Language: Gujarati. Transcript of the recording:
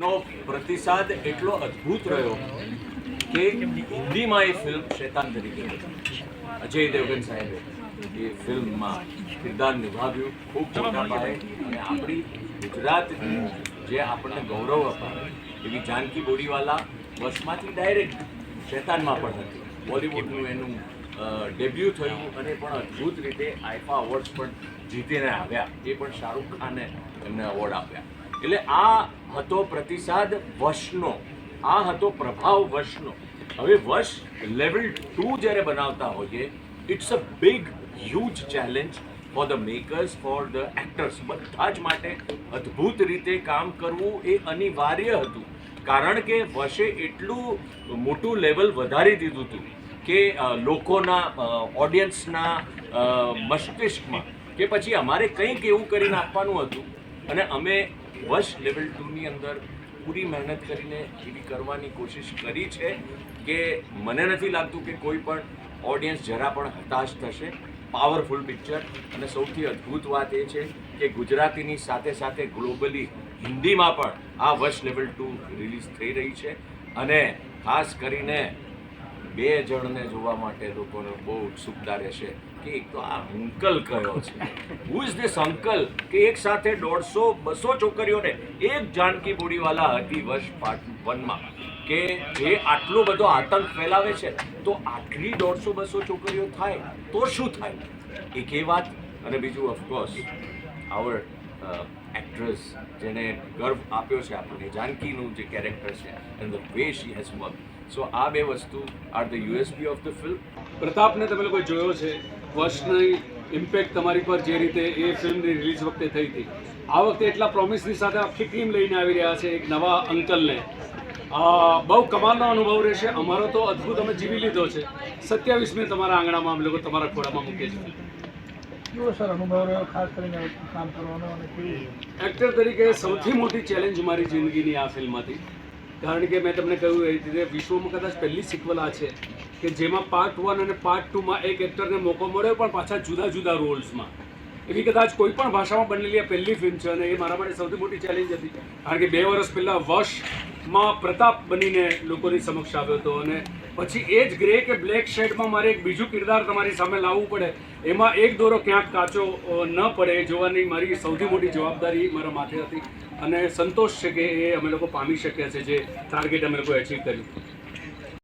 નો પ્રતિસાદ એટલો અદ્ભુત રહ્યો કે હિન્દીમાં એ ફિલ્મ શેતાન તરીકે. અજય દેવગન સાહેબે એ ફિલ્મમાં કિરદાર નિભાવ્યું, ખૂબ મોટા પાયે. અને આપણી ગુજરાતની જે આપણને ગૌરવ અપાવે, એવી જાનકી બોડીવાલા બસમાંથી ડાયરેક્ટ શેતાનમાં પણ હતી. બોલિવૂડનું એનું ડેબ્યુ થયું અને પણ અદ્ભુત રીતે આઈફા અવોર્ડ્સ પણ જીતીને આવ્યા. એ પણ શાહરૂખ ખાને એમને અવોર્ડ આપ્યા. એટલે આ હતો પ્રતિસાદ વશનો. આ હતો પ્રભાવ વશનો. હવે વશ લેવલ ટુ જ્યારે બનાવતા હોઈએ it's a big huge challenge for the makers for the actors બધા જ માટે અદ્ભુત રીતે કામ કરવું એ અનિવાર્ય હતું. કારણ કે વશે એટલું મોટું લેવલ વધારી દીધું હતું કે લોકોના ઓડિયન્સના મસ્તિષ્કમાં કે પછી અમારે કંઈક એવું કરીને આપવાનું હતું. અને અમે વશ લેવલ ટુની અંદર પૂરી મહેનત કરીને એવી કરવાની કોશિશ કરી છે કે મને નથી લાગતું કે કોઈ પણ ઓડિયન્સ જરા પણ હતાશ થશે. પાવરફુલ પિક્ચર અને સૌથી અદ્ભુત વાત એ છે કે ગુજરાતીની સાથે સાથે ગ્લોબલી હિન્દીમાં પણ આ વશ લેવલ ટુ રિલીઝ થઈ રહી છે. અને ખાસ કરીને બે જણને જોવા માટે લોકોને બહુ ઉત્સુકતા રહેશે કે એક તો આ અંકલ કયો છે? હુ ઇઝ ધીસ અંકલ કે એક સાથે દોઢસો, બસો છોકરીઓને એક જાનકી બોડીવાલા હતી વર્ષ પાર્ટ વનમાં. કે જે આટલો બધો આતંક ફેલાવે છે, તો આટલી દોઢસો, બસો છોકરીઓ થાય, તો શું થાય? એક એ વાત, અને બીજું ઓફકોર્સ આવર એક્ટ્રેસ જેણે ગર્વ આપ્યો છે આપણને, જાનકીનું જે કેરેક્ટર છે and the way she has work so આ બે વસ્તુ are the USP of the film પ્રતાપને તમે લોકો જોયો છે? વર્ષની ઇમ્પેક્ટ તમારી પર જે રીતે એ ફિલ્મની રિલીઝ વખતે થઈ હતી. આ વખતે એટલા પ્રોમિસની સાથે આખી ટીમ લઈને આવી રહ્યા છે એક નવા અંકલને. બહુ કમાલનો અનુભવ રહેશે. અમારો તો અદ્ભુત અમે જીવી લીધો છે. સત્યાવીસમી તમારા આંગણામાં અમે લોકો તમારા ખોડામાં મૂકીએ છીએ. કેવો સર અનુભવ રહ્યો ખાસ કરીને કામ કરવાનો અને કેવું એક્ટર તરીકે સૌથી મોટી ચેલેન્જ મારી જિંદગીની આ ફિલ્મ હતી કારણ કે મેં તમને કહ્યું એ રીતે વિશ્વમાં કદાચ પહેલી સિક્વલ આ છે કે જેમાં પાર્ટ વન અને પાર્ટ ટુમાં એક એક્ટરને મોકો મળ્યો પણ પાછા જુદા જુદા રોલ્સમાં એવી કદાચ કોઈ પણ ભાષામાં બનેલી આ પહેલી ફિલ્મ છે અને એ મારા માટે સૌથી મોટી ચેલેન્જ હતી. કારણ કે બે વર્ષ પહેલાં વશમાં પ્રતાપ બનીને લોકોની સમક્ષ આવ્યો હતો અને પછી એ જ ગ્રે કે બ્લેક શેડમાં મારે એક બીજું કિરદાર તમારી સામે લાવવું પડે. એમાં એક દોરો ક્યાંક કાચો ન પડે જોવાની મારી સૌથી મોટી જવાબદારી મારા માથે હતી. અને સંતોષ છે કે એ અમે લોકો પામી શક્યા છે જે ટાર્ગેટ અમે લોકો એચીવ કર્યું.